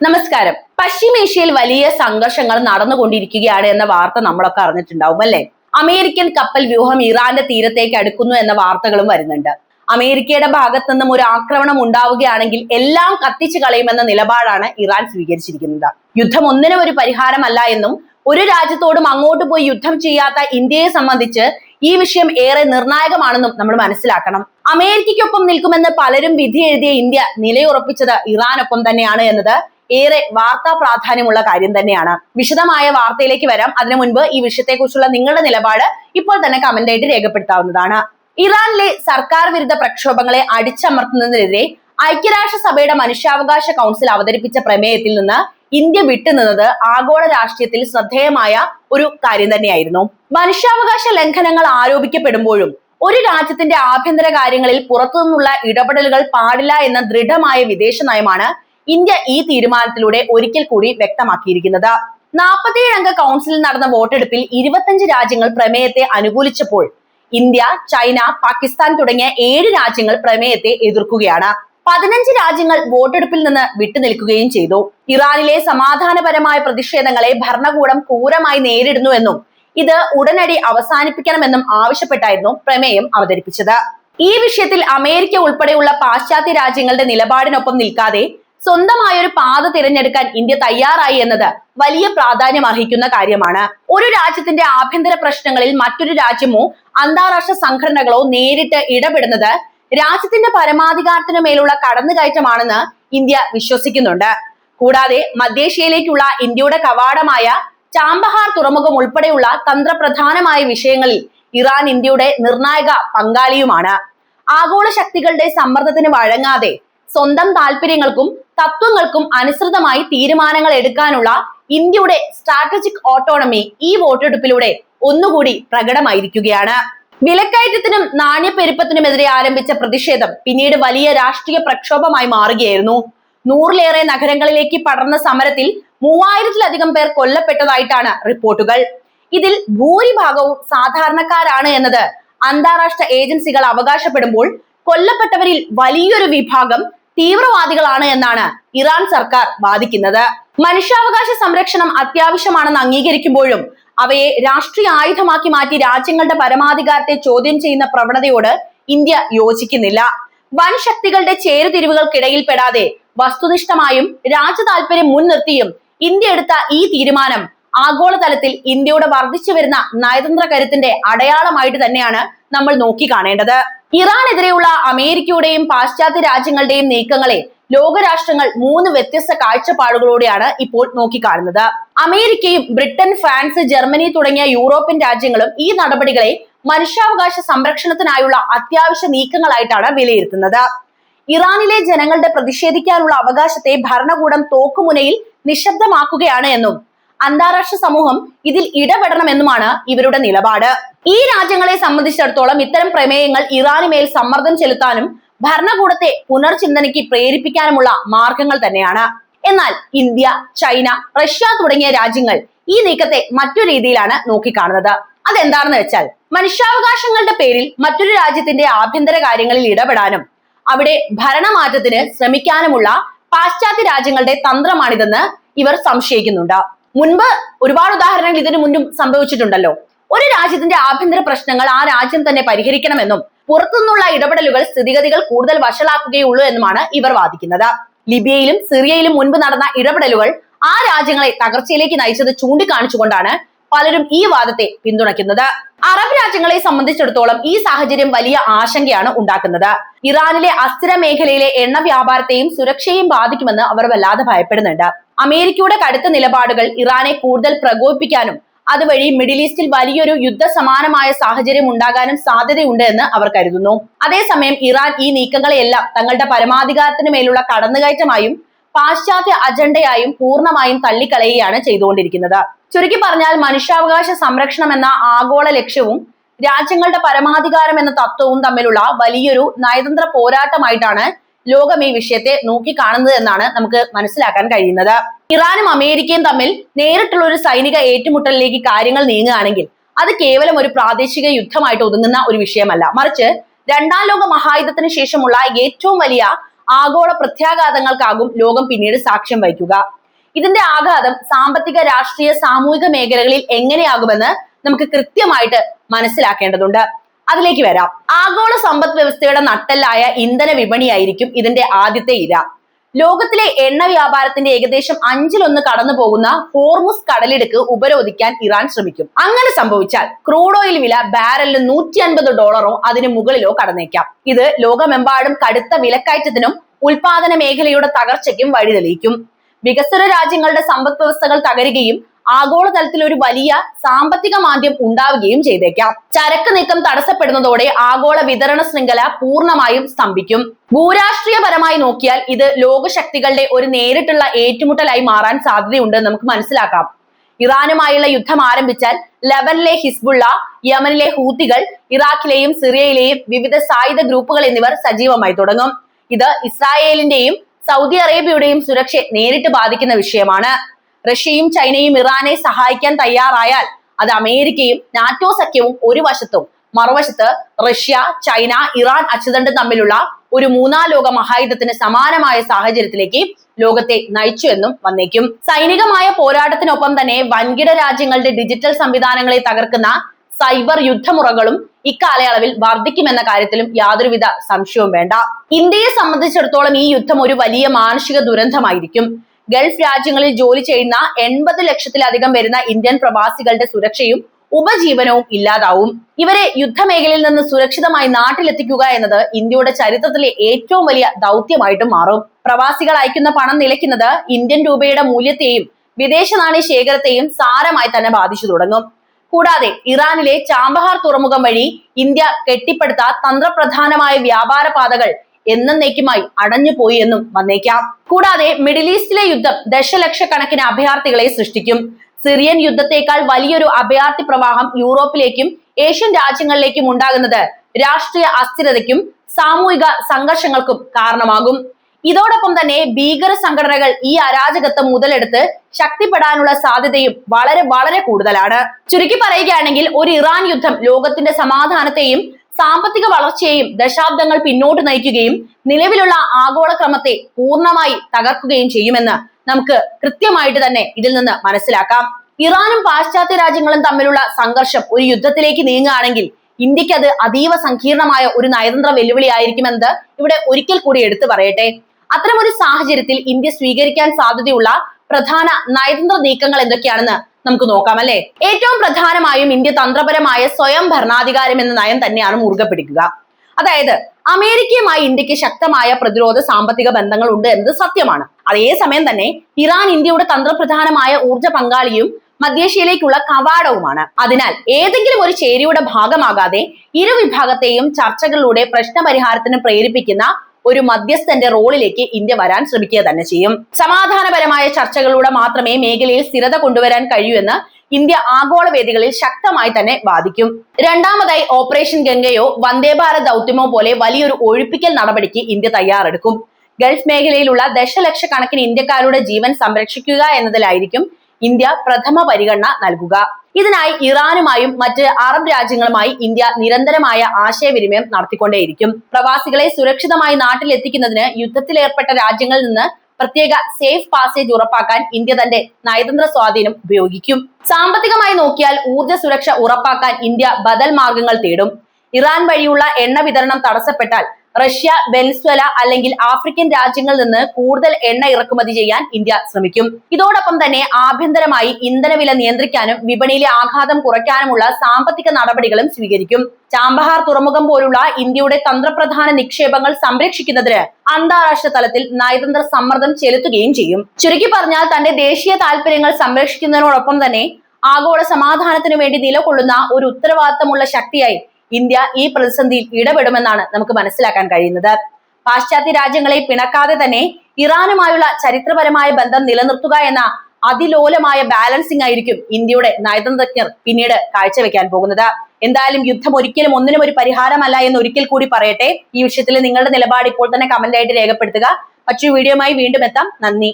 നമസ്കാരം. പശ്ചിമേഷ്യയിൽ വലിയ സംഘർഷങ്ങൾ നടന്നുകൊണ്ടിരിക്കുകയാണ് എന്ന വാർത്ത നമ്മളൊക്കെ അറിഞ്ഞിട്ടുണ്ടാവും അല്ലെ? അമേരിക്കൻ കപ്പൽ വ്യൂഹം ഇറാന്റെ തീരത്തേക്ക് അടുക്കുന്നു എന്ന വാർത്തകളും വരുന്നുണ്ട്. അമേരിക്കയുടെ ഭാഗത്തു നിന്നും ഒരു ആക്രമണം ഉണ്ടാവുകയാണെങ്കിൽ എല്ലാം കത്തിച്ചു കളയുമെന്ന നിലപാടാണ് ഇറാൻ സ്വീകരിച്ചിരിക്കുന്നത്. യുദ്ധം ഒന്നിനും ഒരു പരിഹാരമല്ല എന്നും ഒരു രാജ്യത്തോടും അങ്ങോട്ട് പോയി യുദ്ധം ചെയ്യാത്ത ഇന്ത്യയെ സംബന്ധിച്ച് ഈ വിഷയം ഏറെ നിർണായകമാണെന്നും നമ്മൾ മനസ്സിലാക്കണം. അമേരിക്കയ്ക്കൊപ്പം നിൽക്കുമെന്ന് പലരും വിധി എഴുതിയ ഇന്ത്യ നിലയുറപ്പിച്ചത് ഇറാനൊപ്പം തന്നെയാണ് എന്നത് ഏറെ വാർത്താ പ്രാധാന്യമുള്ള കാര്യം തന്നെയാണ്. വിശദമായ വാർത്തയിലേക്ക് വരാം. അതിനു മുൻപ് ഈ വിഷയത്തെക്കുറിച്ചുള്ള നിങ്ങളുടെ നിലപാട് ഇപ്പോൾ തന്നെ കമന്റ് ആയിട്ട് രേഖപ്പെടുത്താവുന്നതാണ്. ഇറാനിലെ സർക്കാർ വിരുദ്ധ പ്രക്ഷോഭങ്ങളെ അടിച്ചമർത്തുന്നതിനെതിരെ ഐക്യരാഷ്ട്രസഭയുടെ മനുഷ്യാവകാശ കൗൺസിൽ അവതരിപ്പിച്ച പ്രമേയത്തിൽ നിന്ന് ഇന്ത്യ വിട്ടുനിന്നത് ആഗോള രാഷ്ട്രീയത്തിൽ ശ്രദ്ധേയമായ ഒരു കാര്യം തന്നെയായിരുന്നു. മനുഷ്യാവകാശ ലംഘനങ്ങൾ ആരോപിക്കപ്പെടുമ്പോഴും ഒരു രാജ്യത്തിന്റെ ആഭ്യന്തര കാര്യങ്ങളിൽ പുറത്തുനിന്നുള്ള ഇടപെടലുകൾ പാടില്ല എന്ന ദൃഢമായ വിദേശ നയമാണ് ഇന്ത്യ ഈ തീരുമാനത്തിലൂടെ ഒരിക്കൽ കൂടി വ്യക്തമാക്കിയിരിക്കുന്നത്. നാൽപ്പത്തിയേഴ് അംഗ കൗൺസിലിൽ നടന്ന വോട്ടെടുപ്പിൽ ഇരുപത്തഞ്ച് രാജ്യങ്ങൾ പ്രമേയത്തെ അനുകൂലിച്ചപ്പോൾ ഇന്ത്യ ചൈന പാകിസ്ഥാൻ തുടങ്ങിയ ഏഴ് രാജ്യങ്ങൾ പ്രമേയത്തെ എതിർക്കുകയാണ്. പതിനഞ്ച് രാജ്യങ്ങൾ വോട്ടെടുപ്പിൽ നിന്ന് വിട്ടുനിൽക്കുകയും ചെയ്തു. ഇറാനിലെ സമാധാനപരമായ പ്രതിഷേധങ്ങളെ ഭരണകൂടം ക്രൂരമായി നേരിടുന്നുവെന്നും ഇത് ഉടനടി അവസാനിപ്പിക്കണമെന്നും ആവശ്യപ്പെട്ടായിരുന്നു പ്രമേയം അവതരിപ്പിച്ചത്. ഈ വിഷയത്തിൽ അമേരിക്ക ഉൾപ്പെടെയുള്ള പാശ്ചാത്യ രാജ്യങ്ങളുടെ നിലപാടിനൊപ്പം നിൽക്കാതെ സ്വന്തമായ ഒരു പാത തിരഞ്ഞെടുക്കാൻ ഇന്ത്യ തയ്യാറായി എന്നത് വലിയ പ്രാധാന്യം അർഹിക്കുന്ന കാര്യമാണ്. ഒരു രാജ്യത്തിന്റെ ആഭ്യന്തര പ്രശ്നങ്ങളിൽ മറ്റൊരു രാജ്യമോ അന്താരാഷ്ട്ര സംഘടനകളോ നേരിട്ട് ഇടപെടുന്നത് രാജ്യത്തിന്റെ പരമാധികാരത്തിനു മേലുള്ള കടന്നുകയറ്റമാണെന്ന് ഇന്ത്യ വിശ്വസിക്കുന്നുണ്ട്. കൂടാതെ മധ്യേഷ്യയിലേക്കുള്ള ഇന്ത്യയുടെ കവാടമായ ചാമ്പഹാർ തുറമുഖം ഉൾപ്പെടെയുള്ള തന്ത്രപ്രധാനമായ വിഷയങ്ങളിൽ ഇറാൻ ഇന്ത്യയുടെ നിർണായക പങ്കാളിയുമാണ്. ആഗോള ശക്തികളുടെ സമ്മർദ്ദത്തിന് വഴങ്ങാതെ സ്വന്തം താല്പര്യങ്ങൾക്കും തത്വങ്ങൾക്കും അനുസൃതമായി തീരുമാനങ്ങൾ എടുക്കാനുള്ള ഇന്ത്യയുടെ സ്ട്രാറ്റജിക് ഓട്ടോണമി ഈ വോട്ടെടുപ്പിലൂടെ ഒന്നുകൂടി പ്രകടമായിരിക്കുകയാണ്. വിലക്കയറ്റത്തിനും നാണ്യപ്പെരുപ്പത്തിനുമെതിരെ ആരംഭിച്ച പ്രതിഷേധം പിന്നീട് വലിയ രാഷ്ട്രീയ പ്രക്ഷോഭമായി മാറുകയായിരുന്നു. നൂറിലേറെ നഗരങ്ങളിലേക്ക് പടർന്ന സമരത്തിൽ മൂവായിരത്തിലധികം പേർ കൊല്ലപ്പെട്ടതായിട്ടാണ് റിപ്പോർട്ടുകൾ. ഇതിൽ ഭൂരിഭാഗവും സാധാരണക്കാരാണ് എന്നത് അന്താരാഷ്ട്ര ഏജൻസികൾ അവകാശപ്പെടുമ്പോൾ കൊല്ലപ്പെട്ടവരിൽ വലിയൊരു വിഭാഗം തീവ്രവാദികളാണ് എന്നാണ് ഇറാൻ സർക്കാർ വാദിക്കുന്നത്. മനുഷ്യാവകാശ സംരക്ഷണം അത്യാവശ്യമാണെന്ന് അംഗീകരിക്കുമ്പോഴും അവയെ രാഷ്ട്രീയ ആയുധമാക്കി മാറ്റി രാജ്യങ്ങളുടെ പരമാധികാരത്തെ ചോദ്യം ചെയ്യുന്ന പ്രവണതയോട് ഇന്ത്യ യോജിക്കുന്നില്ല. വൻ ശക്തികളുടെ ചേരുതിരിവുകൾക്കിടയിൽ പെടാതെ വസ്തുനിഷ്ഠമായും രാജ്യതാൽപര്യം മുൻനിർത്തിയും ഇന്ത്യ എടുത്ത ഈ തീരുമാനം ആഗോളതലത്തിൽ ഇന്ത്യയുടെ വർദ്ധിച്ചു വരുന്ന നയതന്ത്ര കരുത്തിന്റെ അടയാളമായിട്ട് തന്നെയാണ് നമ്മൾ നോക്കി കാണേണ്ടത് ഇറാനെതിരെയുള്ള അമേരിക്കയുടെയും പാശ്ചാത്യ രാജ്യങ്ങളുടെയും നീക്കങ്ങളെ ലോകരാഷ്ട്രങ്ങൾ മൂന്ന് വ്യത്യസ്ത കാഴ്ചപ്പാടുകളോടെയാണ് ഇപ്പോൾ നോക്കിക്കാണുന്നത്. അമേരിക്കയും ബ്രിട്ടൻ ഫ്രാൻസ് ജർമ്മനി തുടങ്ങിയ യൂറോപ്യൻ രാജ്യങ്ങളും ഈ നടപടികളെ മനുഷ്യാവകാശ സംരക്ഷണത്തിനായുള്ള അത്യാവശ്യ നീക്കങ്ങളായിട്ടാണ് വിലയിരുത്തുന്നത്. ഇറാനിലെ ജനങ്ങളുടെ പ്രതിഷേധിക്കാനുള്ള അവകാശത്തെ ഭരണകൂടം തോക്കുമുനയിൽ നിശബ്ദമാക്കുകയാണ് എന്നും അന്താരാഷ്ട്ര സമൂഹം ഇതിൽ ഇടപെടണമെന്നുമാണ് ഇവരുടെ നിലപാട്. ഈ രാജ്യങ്ങളെ സംബന്ധിച്ചിടത്തോളം ഇത്തരം പ്രമേയങ്ങൾ ഇറാനുമേൽ സമ്മർദ്ദം ചെലുത്താനും ഭരണകൂടത്തെ പുനർചിന്തനയ്ക്ക് പ്രേരിപ്പിക്കാനുമുള്ള മാർഗങ്ങൾ തന്നെയാണ്. എന്നാൽ ഇന്ത്യ ചൈന റഷ്യ തുടങ്ങിയ രാജ്യങ്ങൾ ഈ നീക്കത്തെ മറ്റു രീതിയിലാണ് നോക്കിക്കാണുന്നത്. അതെന്താണെന്ന് വെച്ചാൽ മനുഷ്യാവകാശങ്ങളുടെ പേരിൽ മറ്റൊരു രാജ്യത്തിന്റെ ആഭ്യന്തര കാര്യങ്ങളിൽ ഇടപെടാനും അവിടെ ഭരണമാറ്റത്തിന് ശ്രമിക്കാനുമുള്ള പാശ്ചാത്യ രാജ്യങ്ങളുടെ തന്ത്രമാണിതെന്ന് ഇവർ സംശയിക്കുന്നുണ്ട്. മുൻപ് ഒരുപാട് ഉദാഹരണങ്ങൾ ഇതിനു മുൻപും സംഭവിച്ചിട്ടുണ്ടല്ലോ. ഒരു രാജ്യത്തിന്റെ ആഭ്യന്തര പ്രശ്നങ്ങൾ ആ രാജ്യം തന്നെ പരിഹരിക്കണമെന്നും പുറത്തുനിന്നുള്ള ഇടപെടലുകൾ സ്ഥിതിഗതികൾ കൂടുതൽ വഷളാക്കുകയുള്ളൂ എന്നുമാണ് ഇവർ വാദിക്കുന്നത്. ലിബിയയിലും സിറിയയിലും മുൻപ് നടന്ന ഇടപെടലുകൾ ആ രാജ്യങ്ങളെ തകർച്ചയിലേക്ക് നയിച്ചത് ചൂണ്ടിക്കാണിച്ചുകൊണ്ടാണ് പലരും ഈ വാദത്തെ പിന്തുണയ്ക്കുന്നത്. അറബ് രാജ്യങ്ങളെ സംബന്ധിച്ചിടത്തോളം ഈ സാഹചര്യം വലിയ ആശങ്കയാണ് ഉണ്ടാക്കുന്നത്. ഇറാനിലെ അസ്ഥിര മേഖലയിലെ എണ്ണ വ്യാപാരത്തെയും സുരക്ഷയെയും ബാധിക്കുമെന്ന് അവർ വല്ലാതെ ഭയപ്പെടുന്നുണ്ട്. അമേരിക്കയുടെ കടുത്ത നിലപാടുകൾ ഇറാനെ കൂടുതൽ പ്രകോപിപ്പിക്കാനും അതുവഴി മിഡിൽ ഈസ്റ്റിൽ വലിയൊരു യുദ്ധ സമാനമായ സാഹചര്യം ഉണ്ടാകാനും സാധ്യതയുണ്ട് എന്ന് അവർ കരുതുന്നു. അതേസമയം ഇറാൻ ഈ നീക്കങ്ങളെയെല്ലാം തങ്ങളുടെ പരമാധികാരത്തിന് മേലുള്ള കടന്നുകയറ്റമായും പാശ്ചാത്യ അജണ്ടയായും പൂർണമായും തള്ളിക്കളയുകയാണ് ചെയ്തുകൊണ്ടിരിക്കുന്നത്. ചുരുക്കി പറഞ്ഞാൽ മനുഷ്യാവകാശ സംരക്ഷണം എന്ന ആഗോള ലക്ഷ്യവും രാജ്യങ്ങളുടെ പരമാധികാരം എന്ന തത്വവും തമ്മിലുള്ള വലിയൊരു നയതന്ത്ര പോരാട്ടമായിട്ടാണ് ലോകം ഈ വിഷയത്തെ നോക്കിക്കാണുന്നത് എന്നാണ് നമുക്ക് മനസ്സിലാക്കാൻ കഴിയുന്നത്. ഇറാനും അമേരിക്കയും തമ്മിൽ നേരിട്ടുള്ള ഒരു സൈനിക ഏറ്റുമുട്ടലിലേക്ക് കാര്യങ്ങൾ നീങ്ങുകയാണെങ്കിൽ അത് കേവലം ഒരു പ്രാദേശിക യുദ്ധമായിട്ട് ഒതുങ്ങുന്ന ഒരു വിഷയമല്ല. മറിച്ച് രണ്ടാം ലോക മഹായുദ്ധത്തിന് ശേഷമുള്ള ഏറ്റവും വലിയ ആഗോള പ്രത്യാഘാതങ്ങൾക്കാകും ലോകം പിന്നീട് സാക്ഷ്യം വഹിക്കുക. ഇതിന്റെ ആഘാതം സാമ്പത്തിക രാഷ്ട്രീയ സാമൂഹിക മേഖലകളിൽ എങ്ങനെയാകുമെന്ന് നമുക്ക് കൃത്യമായിട്ട് മനസ്സിലാക്കേണ്ടതുണ്ട്. അതിലേക്ക് വരാം. ആഗോള സമ്പദ് വ്യവസ്ഥയുടെ നട്ടെല്ലായ ഇന്ധന വിപണിയായിരിക്കും ഇതിന്റെ ആദ്യത്തെ ഇര. ലോകത്തിലെ എണ്ണ വ്യാപാരത്തിന്റെ ഏകദേശം അഞ്ചിലൊന്ന് കടന്നു പോകുന്ന ഹോർമുസ് കടലിടുക്ക് ഉപരോധിക്കാൻ ഇറാൻ ശ്രമിക്കും. അങ്ങനെ സംഭവിച്ചാൽ ക്രൂഡ് ഓയിൽ വില ബാരലിന് നൂറ്റി അൻപത് ഡോളറോ അതിന് മുകളിലോ കടന്നേക്കാം. ഇത് ലോകമെമ്പാടും കടുത്ത വിലക്കയറ്റത്തിനും ഉൽപാദന മേഖലയുടെ തകർച്ചയ്ക്കും വഴിതെളിയിക്കും. വികസ്വര രാജ്യങ്ങളുടെ സമ്പദ് വ്യവസ്ഥകൾ തകരുകയും ആഗോളതലത്തിൽ ഒരു വലിയ സാമ്പത്തിക മാന്ദ്യം ഉണ്ടാവുകയും ചെയ്തേക്കാം. ചരക്ക് നീക്കം തടസ്സപ്പെടുന്നതോടെ ആഗോള വിതരണ ശൃംഖല പൂർണമായും സ്തംഭിക്കും. ഭൂരാഷ്ട്രീയപരമായി നോക്കിയാൽ ഇത് ലോകശക്തികളുടെ ഒരു നേരിട്ടുള്ള ഏറ്റുമുട്ടലായി മാറാൻ സാധ്യതയുണ്ട് നമുക്ക് മനസ്സിലാക്കാം. ഇറാനുമായുള്ള യുദ്ധം ആരംഭിച്ചാൽ ലെബനിലെ ഹിസ്ബുള്ള യമനിലെ ഹൂത്തികൾ ഇറാഖിലെയും സിറിയയിലെയും വിവിധ സായുധ ഗ്രൂപ്പുകൾ എന്നിവർ സജീവമായി തുടങ്ങും. ഇത് ഇസ്രായേലിന്റെയും സൗദി അറേബ്യയുടെയും സുരക്ഷയെ നേരിട്ട് ബാധിക്കുന്ന വിഷയമാണ്. റഷ്യയും ചൈനയും ഇറാനെ സഹായിക്കാൻ തയ്യാറായാൽ അത് അമേരിക്കയും നാറ്റോ സഖ്യവും ഒരു വശത്തും മറുവശത്ത് റഷ്യ ചൈന ഇറാൻ അച്ചുതണ്ടും തമ്മിലുള്ള ഒരു മൂന്നാം ലോക മഹായുദ്ധത്തിന് സമാനമായ സാഹചര്യത്തിലേക്ക് ലോകത്തെ നയിച്ചു എന്നും വന്നേക്കും. സൈനികമായ പോരാട്ടത്തിനൊപ്പം തന്നെ വൻകിട രാജ്യങ്ങളുടെ ഡിജിറ്റൽ സംവിധാനങ്ങളെ തകർക്കുന്ന സൈബർ യുദ്ധമുറകളും ഇക്കാലയളവിൽ വർദ്ധിക്കുമെന്ന കാര്യത്തിലും യാതൊരുവിധ സംശയവും വേണ്ട. ഇന്ത്യയെ സംബന്ധിച്ചിടത്തോളം ഈ യുദ്ധം ഒരു വലിയ മാനുഷിക ദുരന്തമായിരിക്കും. ഗൾഫ് രാജ്യങ്ങളിൽ ജോലി ചെയ്യുന്ന എൺപത് ലക്ഷത്തിലധികം വരുന്ന ഇന്ത്യൻ പ്രവാസികളുടെ സുരക്ഷയും ഉപജീവനവും ഇല്ലാതാവും. ഇവരെ യുദ്ധമേഖലയിൽ നിന്ന് സുരക്ഷിതമായി നാട്ടിലെത്തിക്കുക എന്നത് ഇന്ത്യയുടെ ചരിത്രത്തിലെ ഏറ്റവും വലിയ ദൗത്യമായിട്ടും മാറും. പ്രവാസികൾ അയക്കുന്ന പണം നിലയ്ക്കുന്നത് ഇന്ത്യൻ രൂപയുടെ മൂല്യത്തെയും വിദേശ നാണയ ശേഖരത്തെയും സാരമായി തന്നെ ബാധിച്ചു തുടങ്ങും. കൂടാതെ ഇറാനിലെ ചാമ്പഹാർ തുറമുഖം വഴി ഇന്ത്യ കെട്ടിപ്പടുത്ത തന്ത്രപ്രധാനമായ വ്യാപാര പാതകൾ എന്നേക്കുമായി അടഞ്ഞുപോയി എന്നും വന്നേക്കാം. കൂടാതെ മിഡിൽ ഈസ്റ്റിലെ യുദ്ധം ദശലക്ഷക്കണക്കിന് അഭയാർത്ഥികളെ സൃഷ്ടിക്കും. സിറിയൻ യുദ്ധത്തെക്കാൾ വലിയൊരു അഭയാർത്ഥി പ്രവാഹം യൂറോപ്പിലേക്കും ഏഷ്യൻ രാജ്യങ്ങളിലേക്കും ഉണ്ടാകുന്നത് രാഷ്ട്രീയ അസ്ഥിരതയ്ക്കും സാമൂഹിക സംഘർഷങ്ങൾക്കും കാരണമാകും. ഇതോടൊപ്പം തന്നെ ഭീകര സംഘടനകൾ ഈ അരാജകത്വം മുതലെടുത്ത് ശക്തിപ്പെടാനുള്ള സാധ്യതയും വളരെ വളരെ കൂടുതലാണ്. ചുരുക്കി പറയുകയാണെങ്കിൽ ഒരു ഇറാൻ യുദ്ധം ലോകത്തിന്റെ സമാധാനത്തെയും സാമ്പത്തിക വളർച്ചയെയും ദശാബ്ദങ്ങൾ പിന്നോട്ട് നയിക്കുകയും നിലവിലുള്ള ആഗോളക്രമത്തെ പൂർണമായി തകർക്കുകയും ചെയ്യുമെന്ന് നമുക്ക് കൃത്യമായിട്ട് തന്നെ ഇതിൽ നിന്ന് മനസ്സിലാക്കാം. ഇറാനും പാശ്ചാത്യ രാജ്യങ്ങളും തമ്മിലുള്ള സംഘർഷം ഒരു യുദ്ധത്തിലേക്ക് നീങ്ങുകയാണെങ്കിൽ ഇന്ത്യയ്ക്ക് അത് അതീവ സങ്കീർണമായ ഒരു നയതന്ത്ര വെല്ലുവിളി ആയിരിക്കുമെന്ന് ഇവിടെ ഒരിക്കൽ കൂടി എടുത്തു പറയട്ടെ. അത്തരമൊരു സാഹചര്യത്തിൽ ഇന്ത്യ സ്വീകരിക്കാൻ സാധ്യതയുള്ള പ്രധാന നയതന്ത്ര നീക്കങ്ങൾ എന്തൊക്കെയാണെന്ന് നമുക്ക് നോക്കാം അല്ലെ? ഏറ്റവും പ്രധാനമായും ഇന്ത്യ തന്ത്രപരമായ സ്വയം ഭരണാധികാരം എന്ന നയം തന്നെയാണ് മുറുകെ പിടിക്കുക. അതായത് അമേരിക്കയുമായി ഇന്ത്യയ്ക്ക് ശക്തമായ പ്രതിരോധ സാമ്പത്തിക ബന്ധങ്ങൾ ഉണ്ട് എന്നത് സത്യമാണ്. അതേസമയം തന്നെ ഇറാൻ ഇന്ത്യയുടെ തന്ത്രപ്രധാനമായ ഊർജ പങ്കാളിയും മധ്യേഷ്യയിലേക്കുള്ള കവാടവുമാണ്. അതിനാൽ ഏതെങ്കിലും ഒരു ചേരിയുടെ ഭാഗമാകാതെ ഇരു വിഭാഗത്തെയും ചർച്ചകളിലൂടെ പ്രശ്നപരിഹാരത്തിന് പ്രേരിപ്പിക്കുന്ന ഒരു മധ്യസ്ഥന്റെ റോളിലേക്ക് ഇന്ത്യ വരാൻ ശ്രമിക്കുക തന്നെ ചെയ്യും. സമാധാനപരമായ ചർച്ചകളിലൂടെ മാത്രമേ മേഖലയിൽ സ്ഥിരത കൊണ്ടുവരാൻ കഴിയൂ എന്ന് ഇന്ത്യ ആഗോള വേദികളിൽ ശക്തമായി തന്നെ ബാധിക്കും രണ്ടാമതായി ഓപ്പറേഷൻ ഗംഗയോ വന്ദേ ഭാരത് ദൗത്യമോ പോലെ വലിയൊരു ഒഴിപ്പിക്കൽ നടപടിക്ക് ഇന്ത്യ തയ്യാറെടുക്കും. ഗൾഫ് മേഖലയിലുള്ള ദശലക്ഷക്കണക്കിന് ഇന്ത്യക്കാരുടെ ജീവൻ സംരക്ഷിക്കുക എന്നതിലായിരിക്കും ഇന്ത്യ പ്രഥമ പരിഗണന നൽകുക. ഇതിനായി ഇറാനുമായും മറ്റ് അറബ് രാജ്യങ്ങളുമായി ഇന്ത്യ നിരന്തരമായ ആശയവിനിമയം നടത്തിക്കൊണ്ടേയിരിക്കും. പ്രവാസികളെ സുരക്ഷിതമായി നാട്ടിലെത്തിക്കുന്നതിന് യുദ്ധത്തിലേർപ്പെട്ട രാജ്യങ്ങളിൽ നിന്ന് പ്രത്യേക സേഫ് പാസേജ് ഉറപ്പാക്കാൻ ഇന്ത്യ തന്റെ നയതന്ത്ര സ്വാധീനം ഉപയോഗിക്കും. സാമ്പത്തികമായി നോക്കിയാൽ ഊർജ സുരക്ഷ ഉറപ്പാക്കാൻ ഇന്ത്യ ബദൽ മാർഗങ്ങൾ തേടും. ഇറാൻ വഴിയുള്ള എണ്ണ വിതരണം തടസ്സപ്പെട്ടാൽ റഷ്യ വെനസ്വല അല്ലെങ്കിൽ ആഫ്രിക്കൻ രാജ്യങ്ങളിൽ നിന്ന് കൂടുതൽ എണ്ണ ഇറക്കുമതി ചെയ്യാൻ ഇന്ത്യ ശ്രമിക്കും. ഇതോടൊപ്പം തന്നെ ആഭ്യന്തരമായി ഇന്ധനവില നിയന്ത്രിക്കാനും വിപണിയിലെ ആഘാതം കുറയ്ക്കാനുമുള്ള സാമ്പത്തിക നടപടികളും സ്വീകരിക്കും. ചാമ്പഹാർ തുറമുഖം പോലുള്ള ഇന്ത്യയുടെ തന്ത്രപ്രധാന നിക്ഷേപങ്ങൾ സംരക്ഷിക്കുന്നതിന് അന്താരാഷ്ട്ര തലത്തിൽ നയതന്ത്ര സമ്മർദ്ദം ചെലുത്തുകയും ചെയ്യും. ചുരുക്കി പറഞ്ഞാൽ തന്റെ ദേശീയ താല്പര്യങ്ങൾ സംരക്ഷിക്കുന്നതിനോടൊപ്പം തന്നെ ആഗോള സമാധാനത്തിനു വേണ്ടി നിലകൊള്ളുന്ന ഒരു ഉത്തരവാദിത്തമുള്ള ശക്തിയായി ഇന്ത്യ ഈ പ്രതിസന്ധിയിൽ ഇടപെടുമെന്നാണ് നമുക്ക് മനസ്സിലാക്കാൻ കഴിയുന്നത്. പാശ്ചാത്യ രാജ്യങ്ങളെ പിണക്കാതെ തന്നെ ഇറാനുമായുള്ള ചരിത്രപരമായ ബന്ധം നിലനിർത്തുക എന്ന അതിലോലമായ ബാലൻസിംഗ് ആയിരിക്കും ഇന്ത്യയുടെ നയതന്ത്രജ്ഞർ പിന്നീട് കാഴ്ചവെക്കാൻ പോകുന്നത്. എന്തായാലും യുദ്ധം ഒരിക്കലും ഒന്നിനും ഒരു പരിഹാരമല്ല എന്ന് ഒരിക്കൽ കൂടി പറയട്ടെ. ഈ വിഷയത്തിൽ നിങ്ങളുടെ നിലപാട് ഇപ്പോൾ തന്നെ കമന്റ് ആയിട്ട് രേഖപ്പെടുത്തുക. മറ്റൊരു വീഡിയോയുമായി വീണ്ടും എത്താം. നന്ദി.